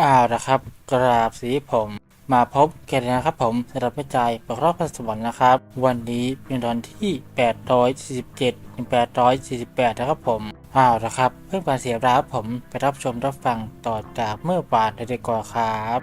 อ้าวนะครับ กราบสีผมมาพบกันนะครับผมสำหรับแม่ใจายปกรอบพระสวรรค์นะครับ วันนี้เป็นตอนที่ 847ถึง848 นะครับผมอ้าวนะครับ เพื่อการเสียเวลาผมไปรับชมรับฟังต่อจากเมื่อวานเลยดีกว่าครับ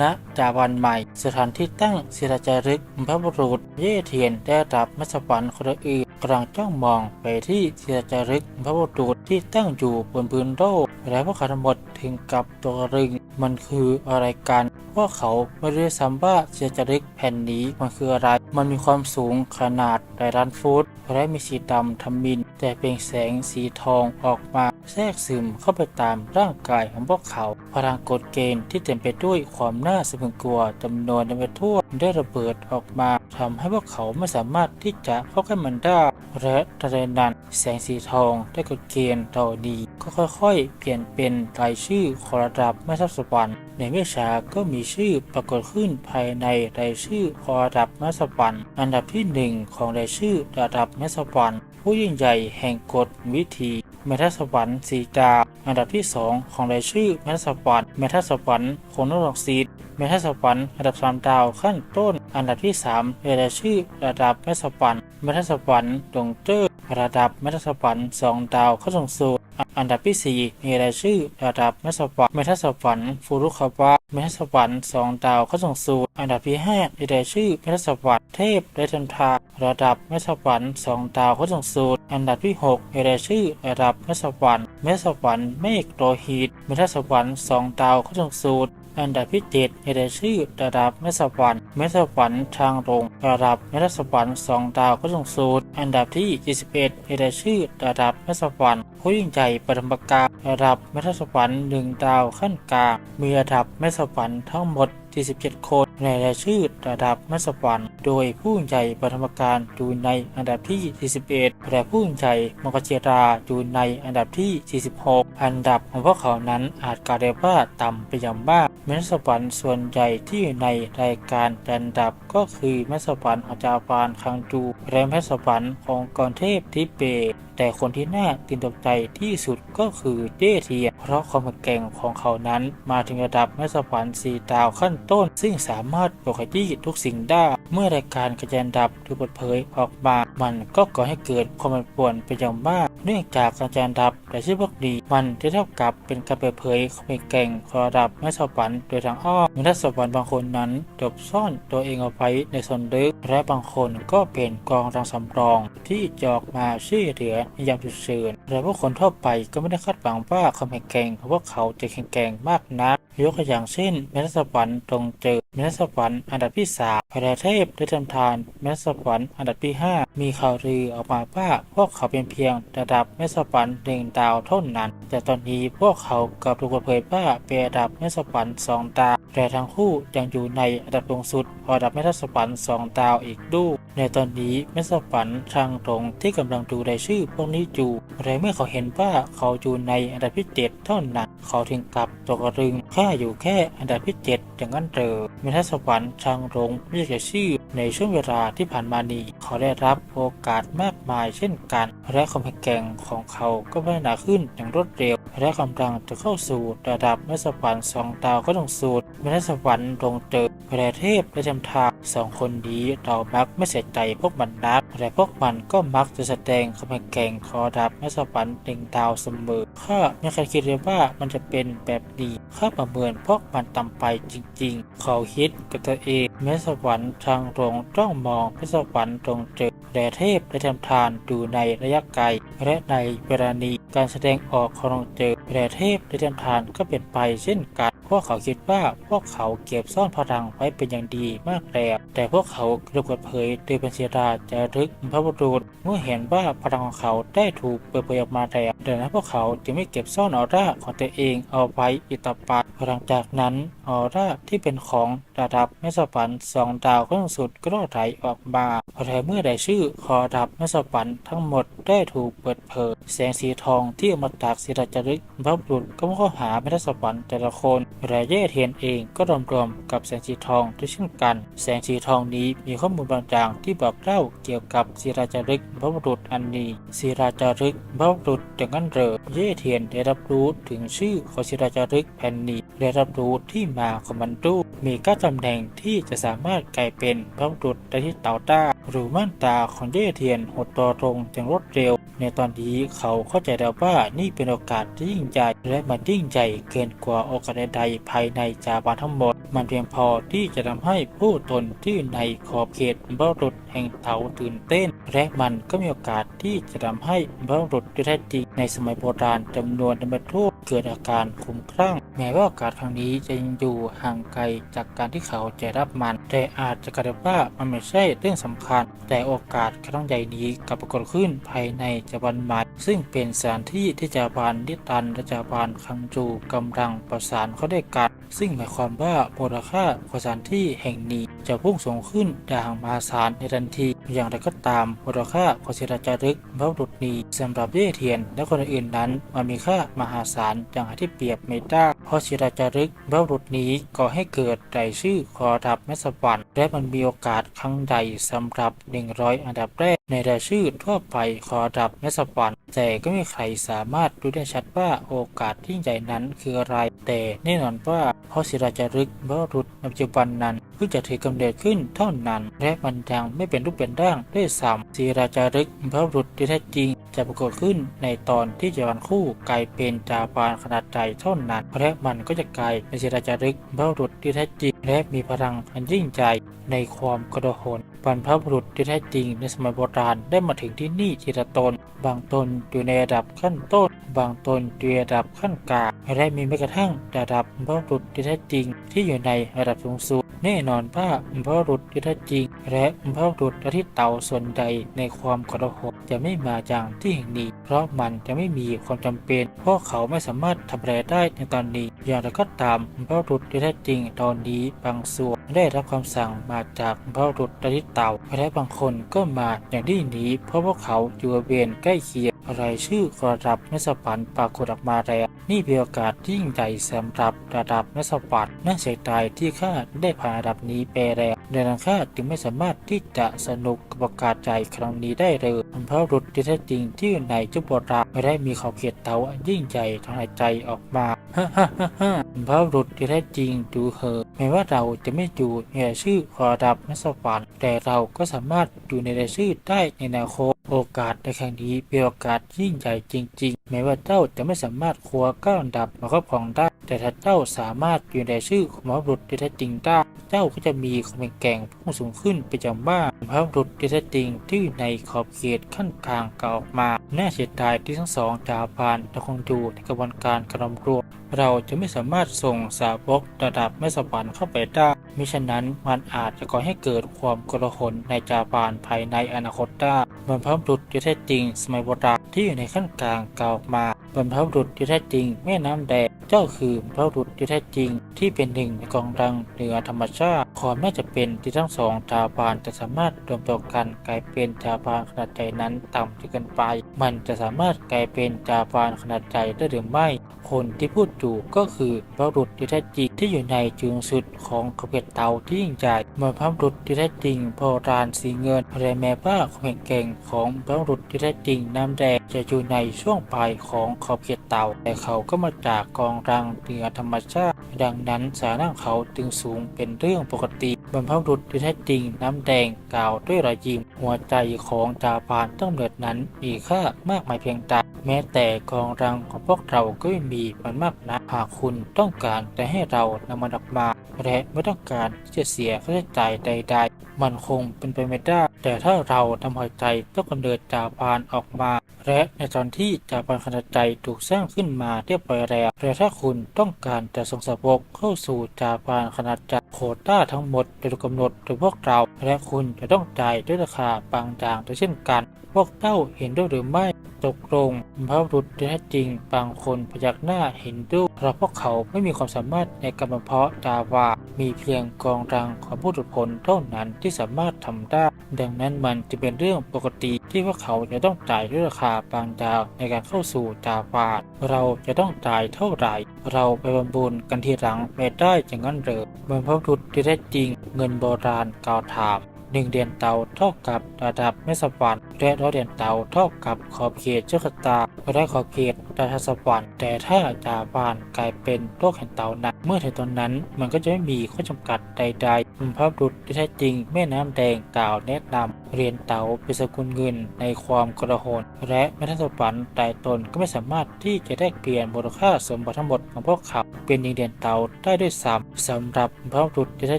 ณจากวันใหม่สถานที่ตั้งศิลาจารึกบรรพบุรุษ เย่เทียนได้รับมัสวรรค์คนอื่น กำลังจ้องมองไปที่ศิลาจารึกบรรพบุรุษที่ตั้งอยู่บนพื้นโลกและพวกเขาทั้งหมดถึงกับตัวรึง มันคืออะไรกันพวกเขาไม่รู้ด้ซ้ำว่าศิลาจารึกแผ่นนี้มันคืออะไร มันมีความสูงขนาดหลายล้านฟุตและมีสีดำทำมิน แต่เปล่งแสงสีทองออกมาแทรกซึมเข้าไปตามร่างกายของพวกเขา พลังกฎเกณฑ์ที่เต็มไปด้วยความน่าสะพรึงกลัวจำนวนไปทั่วได้ระเบิดออกมา ทำให้พวกเขาไม่สามารถที่จะเข้าใกล้มันได้และทันใดนั้นแสงสีทองได้กฎเกณฑ์เหล่านี้ก็ค่อยๆ เปลี่ยนเป็นรายชื่อของระดับแม่ทัพสวรรค์ในไม่ช้าก็มีชื่อปรากฏขึ้นภายในรายชื่อของระดับแม่ทัสวรรค์อันดับที่หนึ่งของรายชื่อระดับแม่ทัสวรรค์ผู้ยิ่งใหญ่แห่งกฎวิธี เมทัสวรรค์สีดาวอันดับที่ 2 ของรายชื่อเมทัสวรรค์เมทัสวรรค์ของนรกซีดเมทัสวรรค์อันดับสามดาวขั้นต้น อันดับที่ 3 ในรายชื่อระดับเมทัสวรรค์เมทัสวรรค์ดงเจอร์ระดับเมทัสวรรค์สองดาวเข้าสู่สู่ อันดับที่ 4 มีรายชื่อระดับเมทัสวรรค์เมทัสวรรค์ฟูรุคาวะเมทัสวรรค์สองดาวเข้าสู่สู่อันดับที่ 5 มีรายชื่อเมทัสวรรค์เทพไรทันทาระดับเมทัสวรรค์สองดาวเข้าสู่สู่อันดับที่ 6 มีรายชื่อระดับเมทัสวรรค์เมทัสวรรค์เมฆโลหิตเมทัสวรรค์สองดาวเข้าสู่สู่ อันดับที่7ในรายชื่อระดับเมสวรรค์เมสวรรค์ทางลงระดับเมสวรรค์สองดาวเข้าสู่สู่อันดับที่ 21ในรายชื่อระดับเมสวรรค์ผู้ยิ่งใหญ่ปฐมการะดับเมสวรรค์หนึ่งดาวขั้นกลางมีระดับเมสวรรค์ทั้งหมด47 คนในรายชื่อระดับมัสวรรค์โดยผู้ใหญ่ปฐมการอยู่ในอันดับที่ 41 และผู้ใหญ่มกเจราอยู่ในอันดับที่ 46 อันดับของพวกเขานั้นอาจกล่าวได้ว่าต่ำไปอย่างมากมัสวรรค์ส่วนใหญ่ที่อยู่ในรายการอันดับก็คือมัสวรรค์ของจาปานคังจูและมัสวรรค์ของกรเทพทิเบต แต่คนที่น่าตื่นตกใจที่สุดก็คือเจเทีย เพราะความแก่งของเขานั้น มาถึงระดับแม่สวรรค์สีดาวขั้นต้น ซึ่งสามารถปกติทุกสิ่งได้ เมื่อรายการกระจายดับถูกเปิดเผยออกมา มันก็ก่อให้เกิดความปั่นป่วนเป็นอย่างมาก เนื่องจากกระจายดับแต่ชื่อพวกนี้มันจะเท่ากับเป็นการเปิดเผยความแก่งของระดับแม่สวรรค์โดยทางอ้อมแม่สวรรค์บางคนนั้นจบซ่อนตัวเองเอาไว้ในส่วนลึกและบางคนก็เป็นกองรังสำรองที่จะออกมาช่วยเหลือในยามฉุกเฉินแต่พวกคนทั่วไปก็ไม่ได้คาดหวังว่าความแข็งแกร่งของพวกเขาจะแข็งแกร่งมากนักยกตัวอย่างเช่นเมทัสวรรค์ตรงเจอเมทัสวรรค์อันดับที่สาม พระเทพได้ทำทานเมทัสวรรค์อันดับที่ห้ามีข่าวลือออกมาว่าพวกเขาเป็นเพียงระดับเมทัสวรรค์หนึ่งดาวเท่านั้น แต่ตอนนี้พวกเขากลับถูกเปิดเผยว่าเป็นระดับเมทัสวรรค์สองดาวแต่ทั้งคู่ยังอยู่ในอันดับสูงสุดองระดับเมทัสวรรค์สองดาวอีกด้วยในตอนนี้เมทัสวรรค์ทางตรงที่กำลังดูรายชื่อพวกนี้อยู่และเมื่อเขาเห็นว่าเขาอยู่ในอันดับที่เจ็ดเท่านั้นเขาถึงกับตกตะลึงแค่อยู่แค่อันดับที่เจ็ดอย่างนั้นเถอะเมทัสวรรค์ทางตรงเรียกชื่อ ในช่วงเวลาที่ผ่านมานี้เขาได้รับโอกาสมากมายเช่นกัน และความแข็งแกร่งของเขาก็พัฒนาขึ้นอย่างรวดเร็ว และกำลังจะเข้าสู่ระดับเมทัสวรรค์สองดาวก็ต้องสูตรเมทัสวรรค์ลงเจอพระเทพและจำทาง สองคนนี้เรามักไม่เสียใจพวกมันนักแต่พวกมันก็มักจะแสดงความแข็งแกร่งขอดับเมทัสวรรค์หนึ่งดาวเสมอข้าไม่เคยคิดเลยว่ามันจะเป็นแบบนี้ข้าประเมินพวกมันต่ำไปจริง ๆ เขาคิดกับตัวเองเมสวรรค์ทางตรงต้องมองเมสวรรค์ตรงเจอแด่เทพและทำทานอยู่ในระยะไกลและในเวลานี้การแสดงออกของเจอแด่เทพและทำทานก็เปลี่ยนไปเช่นกัน พวกเขาคิดว่าพวกเขาเก็บซ่อนพลังไว้เป็นอย่างดีมากแล้วแต่พวกเขากระเปิดเผยโดยเป็นเสียดาจะรึกพระบุรุษเมื่อเห็นว่าพลังของเขาได้ถูกเปิดเผยออกมาแล้วดังนั้นพวกเขาจึงไม่เก็บซ่อนออร่าของตัวเองเอาไว้อีกต่อไปหลังจากนั้นออร่าที่เป็นของระดับเมสวรรค์สองดาวก็สุดก็ไหลออกมาแต่เมื่อได้ชื่อขอดับเมสวรรค์ทั้งหมดได้ถูกเปิดเผยแสงสีทองที่อมตะศิรจารึกพระบุรุษก็มาเข้าหาเมสวรรค์แต่ละคนและเย่เทียนเองก็รวมรวมๆกับแสงสีทองด้วยเช่นกัน แสงสีทองนี้มีข้อมูลบางอย่างที่บอกเล่าเกี่ยวกับศิรจารึกเมบรรพบุรุษอันนี้ศิรจารึกบรรพบุรุษอย่างนั้นเหรอเย่เทียนได้รับรู้ถึงชื่อของศิรจารึกแผ่นนี้ได้รับรู้ที่มาของมันดูมีก้าตำแหน่งที่จะสามารถกลายเป็นบรรพบุรุษได้ที่เต่าต้า หรือม่านตาของเย่เทียนหดตัวลงอย่างรวดเร็ว ในตอนนี้เขาเข้าใจแล้วว่านี่เป็นโอกาสที่ยิ่งใหญ่และมันยิ่งใหญ่เกินกว่าโอกาสใดภายในจาบาทั้งหมด มันเพียงพอที่จะทำให้ผู้ตนที่อยู่ในขอบเขตบรรุษแห่งเถาตื่นเต้น และมันก็มีโอกาสที่จะทำให้บรรพบุรุษที่แท้จริง ในสมัยโบราณจำนวนจำนวนทั่วเกิดอาการคลุ้มคลั่ง แม้ว่าโอกาสครั้งนี้จะยังอยู่ห่างไกลจากการที่เขาจะรับมัน แต่อาจจะกลายว่ามันไม่ใช่เรื่องสำคัญ แต่โอกาสครั้งใหญ่นี้กลับปรากฏขึ้นภายในจักรวาลใหม่ซึ่งเป็นสถานที่ที่จักรวาลนิตันและจักรวาลคังจูกำลังประสานเข้าด้วยกัน ซึ่งหมายความว่ามูลค่าของสถานที่แห่งนี้ จะพุ่งสูงขึ้นอย่างมหาศาลในทันที อย่างไรก็ตามมูลค่าของศิลาจารึกพระบุรุนี้สำหรับเย่เทียนและคนอื่นนั้นมันมีค่ามหาศาลอย่างหาที่เปรียบไม่ได้เพราะศิลาจารึกพระบุรุนี้ก่อให้เกิดรายชื่อขอรับแม่สวรรค์และมันมีโอกาสครั้งใดสำหรับ 100 อันดับแรกในรายชื่อทั่วไปขอรับแม่สวรรค์แต่ก็ไม่ใครสามารถรู้ได้ชัดว่าโอกาสที่ใหญ่นั้นคืออะไร แต่แน่นอนว่าเพราะศิลาจารึกพระบุรุษในปัจจุบันนั้นเพิ่งจะถือกำเนิดขึ้นเท่านั้น และมันยังไม่เป็นรูปเป็นร่างด้วยซ้ำศีราจารึกพระบุรุษที่แท้จริง จะปรากฏขึ้นในตอนที่จาวันคู่กลายเป็นจาบานขนาดใหญ่เท่านั้นและมันก็จะกลายเป็นศีราจารึกพระบุรุษที่แท้จริง และมีพลังอันยิ่งใหญ่ในความกระโหน บรรพบุรุษที่แท้จริงในสมัยโบราณได้มาถึงที่นี่ทีละตน บางตนอยู่ในระดับขั้นต้น บางตนอยู่ในระดับขั้นกลางและมีแม้กระทั่งระดับบรรพบุรุษที่แท้จริง ที่อยู่ในระดับสูงสุดแน่นอนว่าบรรพบุรุษที่แท้จริง และบรรพบุรุษที่เต่าส่วนใดในความกระหนจะไม่มาจากที่แห่งนี้ เพราะมันจะไม่มีความจำเป็น เพราะเขาไม่สามารถทำอะไรได้ในตอนนี้ อย่างไรก็ตามบรรพบุรุษที่แท้จริงตอนนี้บางส่วนได้รับคำสั่งมาจากบรรพบุรุษที่เต่าและบางคนก็มาอย่างที่นี้ เพราะพวกเขาอยู่บริเวณใกล้เคียงรายชื่อกระดับเมสปันปรากฏออกมาแล้ว นี่เป็นโอกาสที่ยิ่งใหญ่สำหรับระดับนักสปันน่าเสียดายที่ข้าได้ผ่านระดับนี้ไปแล้วดังนั้นข้าจึงไม่สามารถที่จะสนุกกับกาสใจครั้งนี้ได้เลยเพราะรุษที่แท้จริงที่ในจุบราไม่ได้มีขอบเขตเตายิ่งใหญ่ทางหายใจออกมาฮ่าฮ่าฮ่าฮ่าพระรุษที่แท้จริงดูเหอแม้ว่าเราจะไม่อยู่ในชื่อขอรับนักสปันแต่เราก็สามารถอยู่ในรายชื่อได้ในอนาคตโอกาสในครั้งนี้เป็นโอกาสยิ่งใหญ่จริง ๆ แม้ว่าเจ้าจะไม่สามารถคว้าก้าวอันดับมาครอบครองได้ แต่ถ้าเจ้าสามารถอยู่ในชื่อของพระบุรุษที่แท้จริงได้ เจ้าก็จะมีความเป็นแกร่งพุ่งสูงขึ้นไปจากบ้านพระบุรุษที่แท้จริงที่อยู่ในขอบเขตขั้นกลางก่าออกมา น่าเสียดายที่ทั้งสองจาพานและคงอยู่ในกระบวนการกระรวมเราจะไม่สามารถส่งสาวกระดับไม่สวรรค์เข้าไปได้มิฉะนั้นมันอาจจะก่อให้เกิดความกระหนในจาปานภายในอนาคตได้ บรรพบุรุษที่แท้จริงสมัยโบราณที่อยู่ในขั้นกลางกล่าวมาบรรพบุรุษที่แท้จริงแม่น้ำแดงเจ้าคือบรรพบุรุษที่แท้จริง ที่เป็นหนึ่งในกองรังเหนือธรรมชาติความน่จะเป็นที่ทั้งสองจาปานจะสามารถรวมตัวกันกลายเป็นจาปานขนาดใหญ่นั้นต่ำจนเกินไป มันจะสามารถกลายเป็นจาปานขนาดใหญ่ได้หรือไม่ คนที่พูดอยู่ก็คือบรรพบุรุษที่แท้จริงที่อยู่ในจุดสุดของขบเขตเตาที่ยิ่งใหญ่ เหมือพระบุรุษที่แท้จริงโบราณสีเงินและแม้ว่าความแข็งแกร่งของบรรพบุรุษที่แท้จริงน้ำแดงจะอยู่ในช่วงปลายของขอบเขตเตาแต่เขาก็มาจากกองรังเหนือธรรมชาติ ดังนั้นสานะของเขาจึงสูงเป็นเรื่องปกติบรรพบุรุษที่แท้จริงน้ำแดงกล่าวด้วยรอยยิ้มหัวใจของจาปานต้องเนิดนั้นมีค่ามากมายเพียงใดแม้แต่กองรังของพวกเราก็ไม่มีมันมากนะหากคุณต้องการแต่ให้เรานำมันออกมา และไม่ต้องการที่จะเสียค่าใช้จ่ายใด ๆมันคงเป็นไปไม่ได้ แต่ถ้าเราทำหัวใจต้อกำเนิดจาปานออกมา และในตอนที่จาปานขนาดใจถูกสร้างขึ้นมาเรียบร้อยแล้วแต่ถ้าคุณต้องการจะส่งสาวกเข้าสู่จาปานขนาดจักรโคต้าทั้งหมดจะถูกกำหนดโดยพวกเรา และคุณจะต้องจ่ายด้วยราคาบางอย่างด้วยเช่นกัน พวกเจ้าเห็นด้วยหรือไม่ตกลงพระรุษแท้จริง บางคนพยักหน้าเห็นด้วยเพราะพวกเขาไม่มีความสามารถในการบรรเพาะดาวามีเพียงกองรังของผู้ทุกคนเท่านั้นที่สามารถทำได้ ดังนั้นมันจะเป็นเรื่องปกติที่พวกเขาจะต้องจ่ายด้วยราคาบางดาวในการเข้าสู่ดาวาเราจะต้องจ่ายเท่าไหร่ เราไปบำบุญกันทีหลังไม่ได้อย่างนั้นเหรอบรรพบุรุษที่แท้จริงเงินโบราณกล่าวถามหนึ่งเดือนเตาเท่ากับระดับเมสวรรค์และร้อยเดือนเตาเท่ากับขอบเขตโชคชะตาและขอบเขต ราชสวรรค์แต่ถ้าจาบานกลายเป็นโลกแห่งเตานั้นเมื่อถึงตอนนั้นมันก็จะไม่มีข้อจำกัดใดๆมันภาพบุรุษที่แท้จริงแม่น้ำแดงกล่าวแนะนำเรียนเตาเป็นสกุลเงินในความกระหนและแม่ทัพสวรรค์แต่ตนก็ไม่สามารถที่จะได้เปลี่ยนมูลค่าสมบัติทั้งหมดของพวกเขาเป็นยิงเดียนเตาได้ด้วยซ้ำสำหรับพระบุรุษที่แท้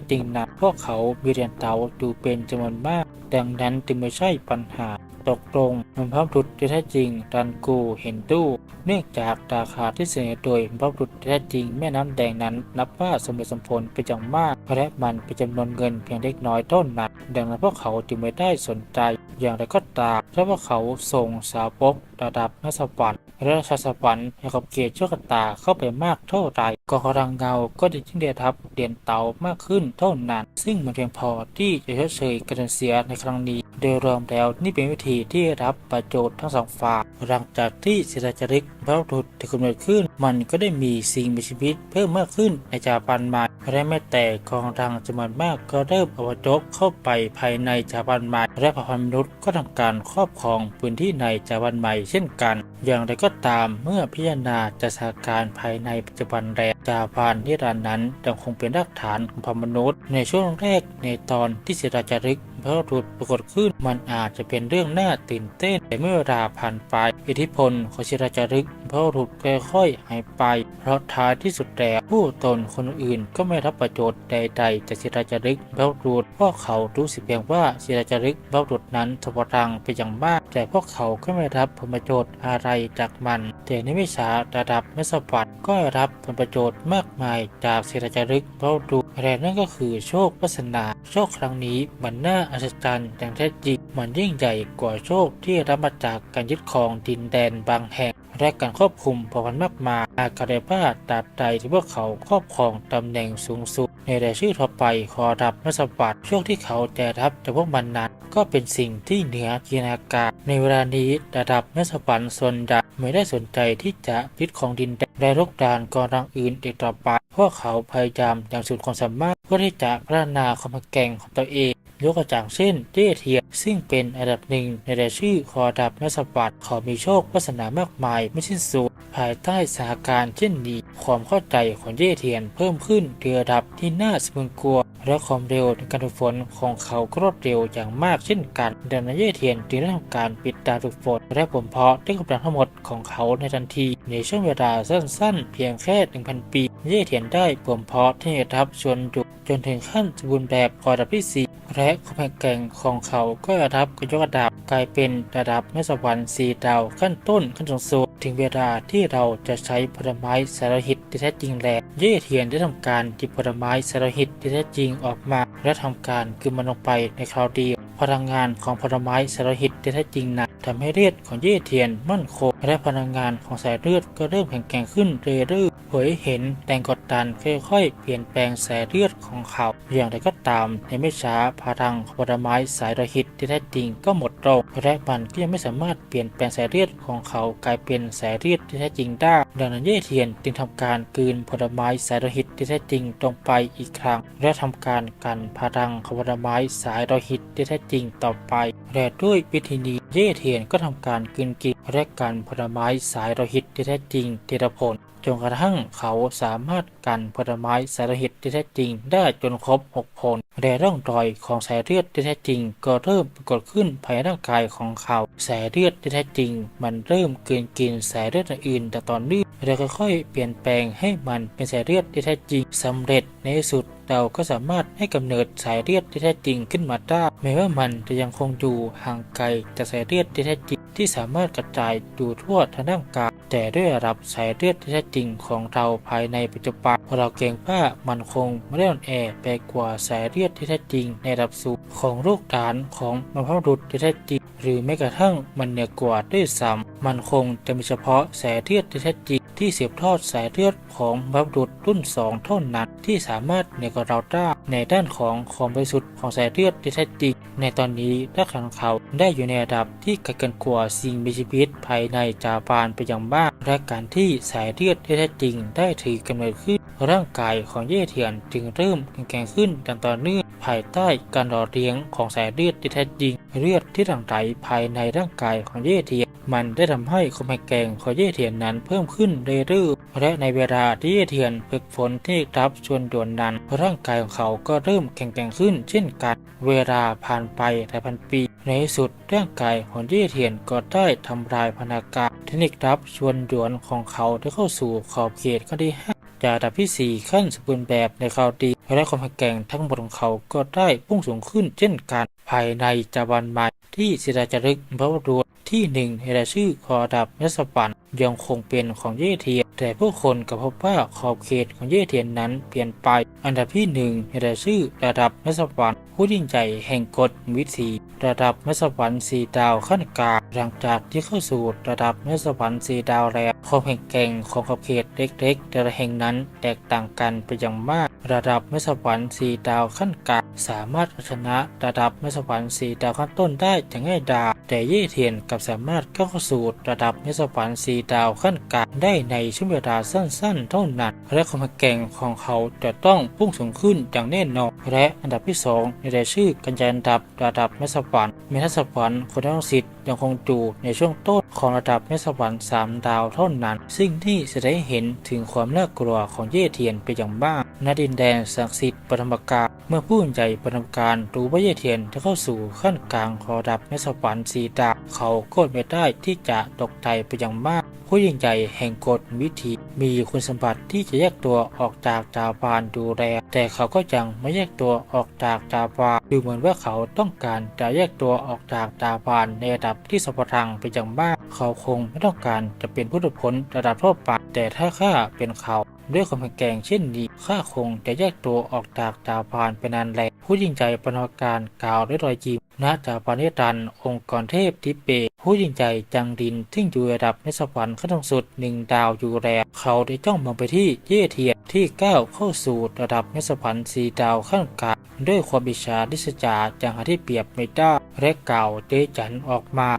จริงนั้นพวกเขามีเรียนเตาอยู่เป็นจำนวนมาก ดังนั้นจึงไม่ใช่ปัญหา ตกลงมันพระบุรุษที่แท้จริงรันกูเห็นตู้เนื่องจากราคาที่เสนอโดยพระบุรุษที่แท้จริงแม่น้ำแดงนั้น นับว่าสมเหตุสมผลเป็นอย่างมากและมันเป็นจำนวนเงินเพียงเล็กน้อยเท่านั้นดังนั้นพวกเขาจึงไม่ได้สนใจ อย่างไรก็ตามถ้าพวกเขาส่งสาวกระดับนัสวรรค์และราชสวรรค์ให้กับเกียรติชคชะตาเข้าไปมากเท่าไร กองกำลังเงาก็จะยิ่งได้รับเด่นเตามากขึ้นเท่านั้น ซึ่งมันเพียงพอที่จะชดเชยการเสียในครั้งนี้ โดยรวมแล้วนี่เป็นวิธีที่รับประโยชน์ทั้งสองฝ่ายหลังจากที่ศิลาจาริกพระบุตรที่กำเนิดขึ้น มันก็ได้มีสิ่งมีชีวิตเพิ่มมากขึ้นในจาปันไม้และแม้แต่กองรังจำนวนมากก็เริ่มอพยพเข้าไปภายในจาปันไม้และผ่าพันมนุษย์ก็ทำการครอบครองพื้นที่ในจาปันไม้เช่นกัน อย่างไรก็ตามเมื่อพิจารณาจะสถานการณ์ภายในปัจจุบันแรกจาพานนิรันดร์นั้นยังคงเป็นรากฐานของพมนุษย์ ในช่วงแรกในตอนที่ศิราจารึกพระบุตรปรากฏขึ้นมันอาจจะเป็นเรื่องน่าตื่นเต้นแต่เมื่อเวลาผ่านไป อิทธิพลของศิราจารึกพระบุตรค่อยๆหายไป เพราะท้ายที่สุดแล้วผู้ตนคนอื่นก็ไม่รับประโยชน์ใดๆจากศิราจารึกพระบุตรเพราะเขารู้สึกเพียงว่าศิราจารึกพระบุตรนั้นทวรังเป็นอย่างมาก แต่พวกเขาก็ไม่รับผลประโยชน์อะไรจากมัน แต่ในวิชาระดับเมสวัตก็รับผลประโยชน์มากมายจากศิราจารึกพระบุตรและนั่นก็คือโชควัสนา โชคครั้งนี้มันน่าอัศจรรย์อย่างแท้จริงมันยิ่งใหญ่กว่าโชคที่รับมาจากการยึดครองดินแดนบางแห่ง และการควบคุมประพันธ์มากมายอาการได้าตราบใดที่พวกเขาครอบครองตำแหน่งสูงสุด ในรายชื่อทั่วไปขอรับนัสบัติโชคที่เขาได้รับจากพวกมันนั้นก็เป็นสิ่งที่เหนือจินตนาการในเวลานี้ระดับนัสมบัติส่วนใหญ่ไม่ได้สนใจที่จะยึดของดินแดนและลกดานกองรังอื่นอีกต่อไปพวกเขาพยายามอย่างสุดความสามารถเพื่อที่จะพัฒนาความแข่งของตัวเอง ยกตัวอย่างเช่นเจเทียซึ่งเป็นอันดับหนึ่งในรายชื่อคอดับนักสมบัตขามีโชควาสนามากมายไม่สิ้นสุดภายใต้สถานการณ์เช่นนี้ ความเข้าใจของเย่เทียนเพิ่มขึ้นในระดับที่น่าสะพรึงกลัว และความเร็วในการฝึกฝนของเขาก็รวดเร็วอย่างมากเช่นกันดังนั้นเย่เทียนจึงได้ทำการปิดการฝึกฝนและผมเพาะด้วยกำลังทั้งหมดของเขาในทันที ในช่วงเวลาสั้นๆ เพียงแค่ 1,000 ปี เย่เทียนได้ผมเพาะที่ระดับชวนดุจนถึงขั้นสมบูรณ์แบบพอระดับที่สี่ และความแข็งแกร่งของเขาก็ระดับกยกระดับกลายเป็นระดับแม่สวรรค์สีดาวขั้นต้นขั้นสูงสุดถึงเวลาที่เราจะใช้ผลไม้สารหิตที่แท้จริงแล้วเย่เทียนได้ทำการจิบผลไม้สารหิตที่แท้จริงออกมา และทำการกลืนมันลงไปในคราวเดียว พลังงานของผลไม้สารหิตที่แท้จริงนั้นทำให้เลือดของเย่เทียนมั่นคงและพลังงานของสายเลือดก็เริ่มแข็งแกร่งขึ้นเรื่อยๆเผยเห็นแรงกดดันค่อยๆ เปลี่ยนแปลงสายเลือดของเขา อย่างไรก็ตามในไม่ช้าพลังของผลไม้สายโลหิตที่แท้จริงก็หมดลงและมันก็ยังไม่สามารถเปลี่ยนแปลงสายเลือดของเขากลายเป็นสายเลือดที่แท้จริงได้ ดังนั้นเย่เทียนจึงทำการกืนผลไม้สายโลหิตที่แท้จริงลงไปอีกครั้ง และทำการกันพลังของผลไม้สายโลหิตที่แท้จริงต่อไปและด้วยวิธีนี้เย่เทียนก็ทำการกลืนกินและกันผลไม้สายโลหิตที่แท้จริงเทีละผลจนกระทั่งเขาสามารถกันผลไม้สารหิตที่แท้จริงได้จนครบ6ผลและร่องรอยของสายเลือดที่แท้จริง ก็เริ่มปรากฏขึ้นภายในร่างกายของเขาสายเลือดที่แท้จริง มันเริ่มเกินกินสายเลือดอื่นแต่ตอนนี้และค่อยๆเปลี่ยนแปลงให้มันเป็นสายเลือดที่แท้จริงสำเร็จในสุด เราก็สามารถให้กำเนิดสายเลือดที่แท้จริงขึ้นมาได้แม้ว่ามันจะยังคงอยู่ห่างไกลจากสายเลือดที่แท้จริงที่สามารถกระจายอยู่ทั่วทั้งร่างกายแต่ด้วยระดับสายเลือดที่แท้จริงของเราภายในปัจจุบันเราเกรงว่ามันคงไม่ได้อ่อนแอไปกว่าสายเลือดที่แท้จริง ในระดับสูงของลูกฐานของบรรพบุรุษที่แท้จริง หรือแม้กระทั่งมันเหนือกว่าด้วยซ้ำมันคงจะมีเฉพาะสายเลือดที่แท้จริง ที่เสียบทอดสายเลือดของบรรพบุรุษรุ่นสองเท่านั้นที่สามารถเหนือกว่าเราได้ในด้านของความบริสุทธิ์ของสายเลือดที่แท้จริงในตอนนี้ร่างกของเขาได้อยู่ในระดับที่ไกลเกินกว่าสิ่งมีชีวิตภายในจาปานไปอย่างมากและการที่สายเลือดที่แท้จริงได้ถือกำเนิดขึ้นร่างกายของเย่เทียนจึงเริ่มแข็งแกร่งขึ้นดังต่อเนื่องภายใต้การหล่อเลี้ยงของสายเลือดที่แท้จริงเลือดที่หลั่งไหลภายในร่างกายของเย่เทียน มันได้ทำให้ความแข็งแกร่งของเย่เทียนนั้นเพิ่มขึ้นเรื่อยๆและในเวลาที่เย่เทียนฝึกฝนที่รับชวนด่วนนั้นร่างกายของเขาก็เริ่มแข็งแกร่งขึ้น เช่นกัน เวลาผ่านไปหลายพันปี ในที่สุดร่างกายของเย่เทียนก็ได้ทำลายพนาการเทคนิครับชวนด่วนของเขาได้เข้าสู่ขอบเขตขั้นที่ห้าจากระดับที่ 4 ขั้นสมบูรณ์แบบในคราวดีและความแข็งแกร่งทั้งหมดของเขาก็ได้พุ่งสูงขึ้นเช่นกันภายในจาวันใหม่ ที่ศิลาจารึกพระบรมที่หนึ่งในรายชื่อขอระดับยศปันยังคงเป็นของเย่เทียน แต่ผู้คนกลับพบว่าขอบเขตของเย่เทียนนั้นเปลี่ยนไป อันดับที่หนึ่งในรายชื่อระดับยศปันผู้ยิ่งใหญ่แห่งกฎวิธีระดับยศปันสีดาวขั้นกลางหลังจากที่เข้าสู่ระดับยศปันสีดาวแล้วความแข็งแกร่งของขอบเขตเล็กๆแต่ละแห่งนั้นแตกต่างกันไปอย่างมาก ระดับยศปันสีดาวขั้นกลาง สามารถเอาชนะระดับยศปันสีดาวขั้นต้นได้อย่างง่ายดายแต่เย่เทียนกับสามารถเข้าสู่ระดับยศปันสีดาวขั้นกลางได้ในช่วงเวลาสั้นๆ เท่านั้น และความแข็งแกร่งของเขาจะต้องพุ่งสูงขึ้นอย่างแน่นอน และอันดับที่สองในรายชื่อกันยานดับระดับยศปันเมทัสปันคนทั้งสิทธิ์ยังคงอยู่ในช่วงต้นของระดับยศปันสามดาวเท่านั้น ซึ่งที่แสดงให้เห็นถึงความน่ากลัวของเย่เทียนไปอย่างมากณดินแดนศักดิ์สิทธิ์ปฐมกาลเมื่อผู้ใหญ่ปฐมกาลรู้ว่าเยเทียนจะเข้าสู่ขั้นกลางของระดับยศปันสีดาเขาโคตรไม่ได้ที่จะตกใจไปอย่างมาก ผู้ยิ่งใหญ่แห่งกฎวิธี มีคุณสมบัติที่จะแยกตัวออกจากจาบานดูแล แต่เขาก็ยังไม่แยกตัวออกจากจาบานดูเหมือนว่าเขาต้องการจะแยกตัวออกจากจาบานในระดับที่สมรังไปอย่างมาก เขาคงไม่ต้องการจะเป็นผู้หลุดพ้นระดับทั่วไปแต่ถ้าข้าเป็นเขาด้วยความแข็งแกร่งเช่นนี้ข้าคงจะแยกตัวออกจากจาบานไปนานแลผู้ยิ่งใหญ่ปนการกล่าวด้วยรอยยิ้ม ณจาปานิรันองค์กรเทพทิเบตผู้ยิ่งใหญ่จังดินที่อยู่ระดับในสวรรค์ขั้นสุดหนึ่งดาวอยู่แล้วเขาได้จ้องมองไปที่เย่เทียนที่ก้าวเข้าสู่ระดับในสวรรค์สีดาวขั้นกลางด้วยความบิชาดิสจาจังหาที่เปรียบไม่ได้และกล่าวเดจันออกมา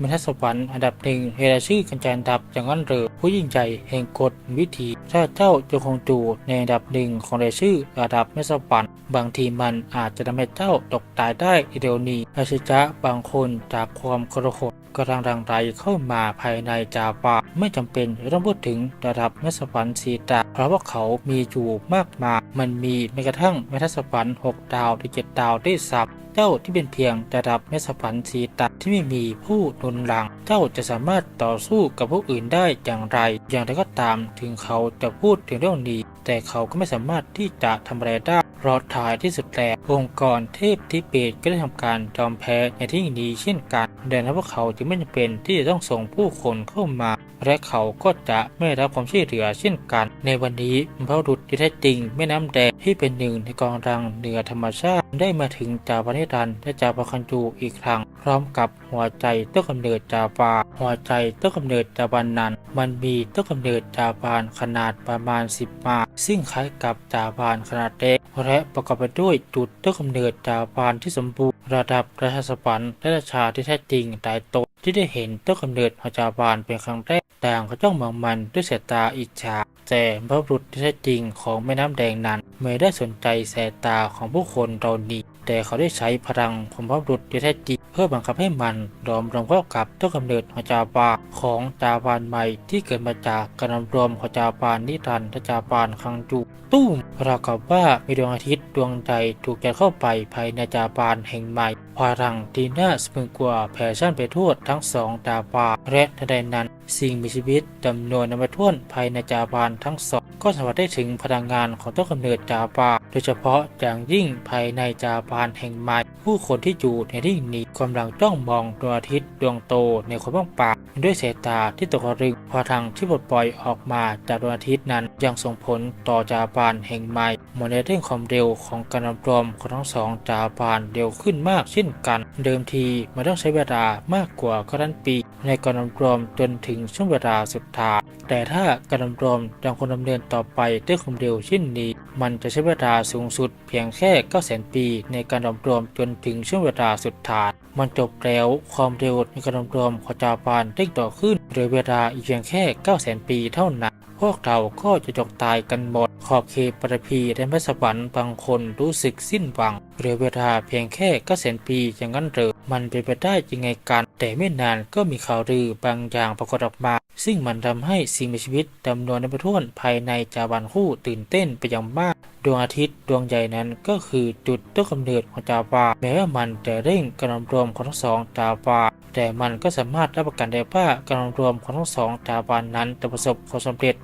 มทัสวรรค์อันดับหนึ่งเฮราชื่อกัญจานดับอย่างนั้นเรือผู้ยิ่งใหญ่แห่งกฎวิธีถ้าเจ้าจะคงจูในอันดับหนึ่งของเรชื่อระดับมทัสวรรค์บางทีมันอาจจะทำให้เจ้าตกตายได้เร็วนี้อาชิจะบางคนจากความกระหด กำลังรังไรเข้ามาภายในจาปาไม่จำเป็นต้องพูดถึงระดับมทัสวรรค์สีดาวเพราะว่าเขามีอยู่มากมายมันมีแม้กระทั่งมทัสวรรค์หกดาวหรือเจ็ดดาวได้สับเจ้าที่เป็นเพียงระดับเมสพันธ์สีตัดที่ไม่มีผู้นุนหลัง เจ้าจะสามารถต่อสู้กับผู้อื่นได้อย่างไร อย่างไรก็ตามถึงเขาจะพูดถึงเรื่องนี้ แต่เขาก็ไม่สามารถที่จะทำอะไรได้ รอดท้ายที่สุดแต่องค์กรเทพทิเบตก็ได้ทำการยอมแพ้ในที่นี้เช่นกันดังนั้นพวกเขาจึงไม่จำเป็นที่จะต้องส่งผู้คนเข้ามา และเขาก็จะไม่ได้รับความช่วยเหลือเช่นกัน ในวันนี้พระบุรุษที่แท้จริงแม่น้ำแดงที่เป็นหนึ่งในกองรังเหนือธรรมชาติ ได้มาถึงจาวานิรันดร์และจาวาคันจูอีกครั้ง พร้อมกับหัวใจต้นกำเนิดจาวาหัวใจต้นกำเนิดจาบานนั้น มันมีต้นกำเนิดจาบานขนาดประมาณ 10 มา ซึ่งคล้ายกับจาบานขนาดเล็กและประกอบไปด้วยจุดต้นกำเนิดจาบานที่สมบูรณ์ระดับราชสปันและราชาที่แท้จริงหลายตนที่ได้เห็นต้นกำเนิดของจาบานเป็นครั้งแรก ต่างก็จ้องมองมันด้วยสายตาอิจฉาแต่พระบุรุษที่แท้จริงของแม่น้ำแดงนั้นไม่ได้สนใจสายตาของผู้คนเหล่านี้แต่เขาได้ใช้พลังของพระบุรุษที่แท้จริงเพื่อบังคับให้มันรวมรวมเข้ากับต้นกำเนิดของจาบาของจาบานใหม่ที่เกิดมาจากการรวมของจาบานนิรันดร์และจาบานคังจูตุ้มราวกับว่ามีดวงอาทิตย์ดวงใจถูกยัดเข้าไปภายในจาบานแห่งใหม่พลังที่น่าสะพรึงกลัวแผ่ซ่านไปทั่วทั้งสองจาบาและทันใดนั้น สิ่งมีชีวิตจำนวนนับไม่ถ้วนภายในจาบานทั้งสอง ก็สัมผัสได้ถึงพลังงานของต้นกำเนิดจาบาโดยเฉพาะอย่างยิ่งภายในจาบานแห่งใหม่ผู้คนที่อยู่ในที่นี้กำลังจ้องมองดวงอาทิตย์ดวงโตในความว่างเปล่าด้วยสายตาที่ตกตะลึงพลังที่ปลดปล่อยออกมาจากดวงอาทิตย์นั้นยังส่งผลต่อจาบานแห่งใหม่เมือนเรื่องความเร็วของการรวมของทั้งสองจาบานเร็วขึ้นมากเช่นกัน เดิมทีมันต้องใช้เวลามากกว่าครั้นปี ในการรวมจนถึงช่วงเวลาสุดท้าย แต่ถ้าการรวมยังคงดำเนินต่อไปด้วยความเร็วเช่นนี้ มันจะใช้เวลาสูงสุดเพียงแค่9 0 0 0 0ปี ในการรวมจนถึงช่วงเวลาสุดท้าย มันจบแล้วความเร็วในการรวมของจาปานเร่งต่อขึ้นโดยเวลาอีกเพียงแค่9 0 0 0 0ปีเท่านั้นพวกเราก็จะจกตายกันหมด ขอบเขตปรพีและพระสวรรค์บางคนรู้สึกสิ้นหวังเหลือเวลาเพียงแค่ก็แสนปีอย่างนั้นเหรือมันเป็นไปได้ยังไงกัน แต่ไม่นานก็มีข่าวลือบางอย่างปรากฏออกมา ซึ่งมันทำให้สิ่งมีชีวิตจำนวนนับไม่ถ้วนภายในจาวันคู่ตื่นเต้นไปอย่างมาก ดวงอาทิตย์ดวงใหญ่นั้นก็คือจุดต้นกำเนิดของจาวา แม้ว่ามันจะเร่งการรวมของทั้งสองจาวา แต่มันก็สามารถรับประกันได้ว่าการรวมของทั้งสองจาวานั้นจะประสบความสำเร็จ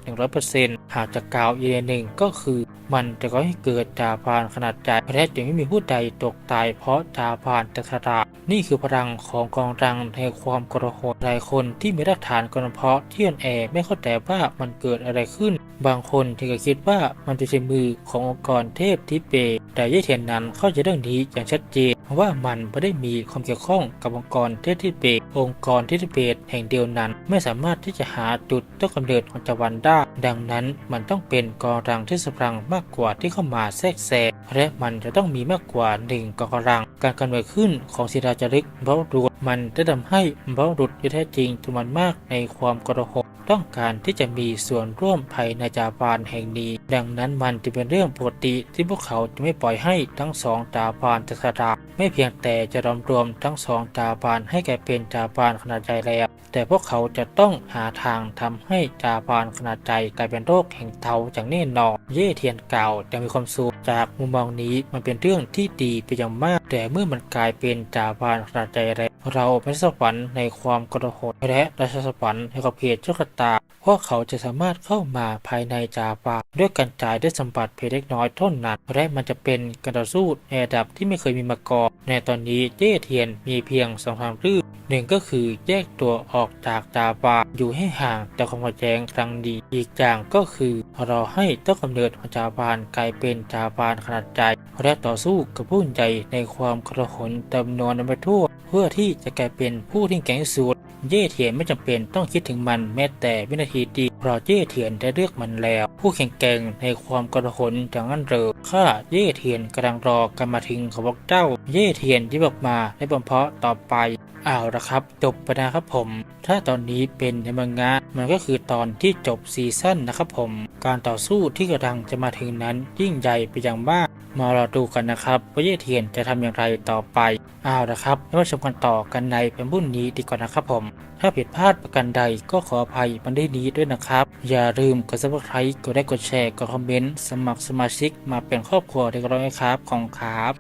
100%หากจะกล่าวอีกอย่างหนึ่งก็คือ มันจะก่อให้เกิดจาพานขนาดใหญ่และจะไม่มีผู้ใดตกตายเพราะจาพานตะสรานี่คือพลังของกองรังในความกระโหดหลายคนที่มีรากฐานกระเพาะที่อ่อนแอไม่เข้าใจว่ามันเกิดอะไรขึ้น บางคนถึงกับคิดว่ามันเป็นฝีมือขององค์กรเทพทิเบตแต่ยี่เทียนนั้นเข้าใจเรื่องนี้อย่างชัดเจนว่ามันไม่ได้มีความเกี่ยวข้องกับองค์กรเทพทิเบตองค์กรเทพทิเบตแห่งเดียวนั้น ไม่สามารถที่จะหาจุดต้นกำเนิดของจาวันได้ดังนั้นมันต้องเป็นกองรังที่สปรังมากกว่าที่เข้ามาแทรกแซงและมันจะต้องมีมากกว่าหนึ่งกองรัง การกำเนิดขึ้นของศิลาจารึกบรรลุมันได้ทำให้บรรลุที่แท้จริงจำนวนมากในความกรหกต้องการที่จะมีส่วนร่วมภายในจาบานแห่งนี้ ดังนั้นมันจะเป็นเรื่องปกติที่พวกเขาจะไม่ปล่อยให้ทั้งสองจาบานจักรดาไม่เพียงแต่จะรวมรวมทั้งสองจาบานให้กลายเป็นจาบานขนาดใหญ่แล้ว แต่พวกเขาจะต้องหาทางทำให้จาบานขนาดใหญ่กลายเป็นโรคแห่งเทาอย่างแน่นอนเย่เทียนเก่าจะมีความสุขจากมุมมองนี้มันเป็นเรื่องที่ดีไปอย่างมาก แต่เมื่อมันกลายเป็นจาบานขนาดใหญ่แล้ว เราเป็นสวรรค์ในความกระโหดและราชสวรรค์ในขอบเขตโชคชะตา พวกเขาจะสามารถเข้ามาภายในจาบาด้วยการจ่ายด้วยสัมผัสเพียงเล็กน้อยเท่านั้นและมันจะเป็นการต่อสู้ในระดับที่ไม่เคยมีมาก่อนในตอนนี้เย่เทียนมีเพียงสองทางเลือกหนึ่งก็คือแยกตัวออกจากจาบาอยู่ให้ห่างจากความขัดแย้งครั้งดีอีกอย่างก็คือรอให้ต้นกำเนิดของจาบานกลายเป็นจาบานขนาดใหญ่และต่อสู้กับผู้ใหญ่ในความกระหนจำนวนไปทั่วเพื่อที่จะกลายเป็นผู้ที่แข็งสุด เย่เทียนไม่จำเป็นต้องคิดถึงมันแม้แต่วินาทีเดียวเพราะเย่เทียนได้เลือกมันแล้ว ผู้แข่งแกร่งในความกระหนจากนั้นเลยข้าเย่เทียนกำลังรอการมาถึงของพวกเจ้า เย่เทียนที่บอกมาได้บำเพาะต่อไปเอาละครับ จบไปนะครับผม ถ้าตอนนี้เป็นในมังงะมันก็คือตอนที่จบซีซั่นนะครับผม การต่อสู้ที่กำลังจะมาถึงนั้นยิ่งใหญ่ไปอย่างมาก มารอดูกันนะครับว่าเย่เทียนจะทำอย่างไรต่อไปเอาละครับแล้วมาชมกันต่อกันในเป็นบุ่นนี้ดีกว่านะครับผม ถ้าผิดพลาดประการใดก็ขออภัยบันได้นี้ด้วยนะครับ อย่าลืมกด subscribe กดไลค์กดแชร์กดคอมเมนต์สมัครสมาชิกมาเป็นครอบครัวเด็กร้อยครับของครับ